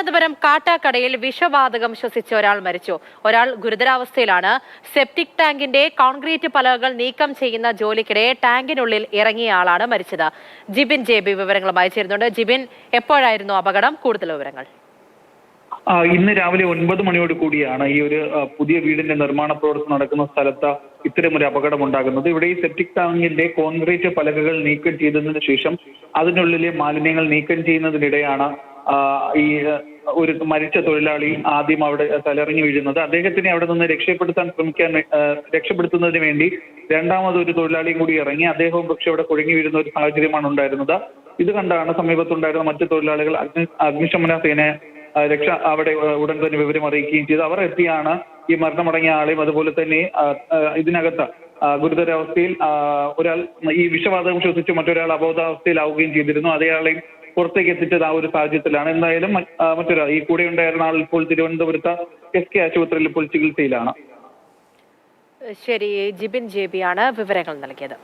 തിരുവനന്തപുരം കാട്ടാക്കടയിൽ വിഷവാതകം ശ്വസിച്ച ഒരാൾ മരിച്ചു. ഒരാൾ ഗുരുതരാവസ്ഥയിലാണ്. സെപ്റ്റിക് ടാങ്കിന്റെ കോൺക്രീറ്റ് പലകകൾ നീക്കം ചെയ്യുന്ന ജോലിക്കിടെ ടാങ്കിനുള്ളിൽ ഇറങ്ങിയ ആളാണ് മരിച്ചത്. ജിബിൻ ജെ ബി വിവരങ്ങളുമായി ചേരുന്നുണ്ട്. ജിബിൻ എപ്പോഴായിരുന്നു അപകടം? കൂടുതൽ വിവരങ്ങൾ. ഇന്ന് രാവിലെ ഒൻപത് മണിയോട് കൂടിയാണ് ഈ ഒരു പുതിയ വീടിന്റെ നിർമ്മാണ പ്രവർത്തനം നടക്കുന്ന സ്ഥലത്ത് ഇത്തരം ഒരു അപകടം ഉണ്ടാകുന്നത്. ഇവിടെ ഈ സെപ്റ്റിക് ടാങ്കിന്റെ കോൺക്രീറ്റ് പലകകൾ നീക്കം ചെയ്തതിനു ശേഷം അതിനുള്ളിലെ മാലിന്യങ്ങൾ നീക്കം ചെയ്യുന്നതിനിടെയാണ് ഈ ഒരു മരിച്ച തൊഴിലാളി ആദ്യം അവിടെ തലറിഞ്ഞു വീഴുന്നത്. അദ്ദേഹത്തിനെ അവിടെ നിന്ന് രക്ഷപ്പെടുത്താൻ ശ്രമിക്കാൻ രക്ഷപ്പെടുത്തുന്നതിന് വേണ്ടി രണ്ടാമത് ഒരു തൊഴിലാളിയും കൂടി ഇറങ്ങി അദ്ദേഹവും പക്ഷെ അവിടെ കുഴങ്ങി വീഴുന്ന ഒരു സാഹചര്യമാണ് ഉണ്ടായിരുന്നത്. ഇത് കണ്ടാണ് സമീപത്തുണ്ടായിരുന്ന മറ്റു തൊഴിലാളികൾ അഗ്നി അഗ്നിശമന സേനയെ രക്ഷ അവിടെ ഉടൻ തന്നെ വിവരം അറിയിക്കുകയും ചെയ്തു. അവർ എത്തിയാണ് ഈ മരണമടങ്ങിയ ആളെയും അതുപോലെ തന്നെ ഇതിനകത്ത് ഗുരുതരാവസ്ഥയിൽ ഒരാൾ ഈ വിഷവാതകം ശ്വസിച്ച് മറ്റൊരാൾ അബോധാവസ്ഥയിലാവുകയും ചെയ്തിരുന്നു. അതേയാളെയും പുറത്തേക്ക് എത്തിച്ചത് ആ ഒരു സാഹചര്യത്തിലാണ്. എന്തായാലും മറ്റൊരാൾ ഈ കൂടെ ഉണ്ടായിരുന്ന ആൾ ഇപ്പോൾ തിരുവനന്തപുരത്ത് എസ് കെ ആശുപത്രിയിൽ ഇപ്പോൾ ചികിത്സയിലാണ്. ശരി ജിബിൻ ജെ ആണ് വിവരങ്ങൾ നൽകിയത്.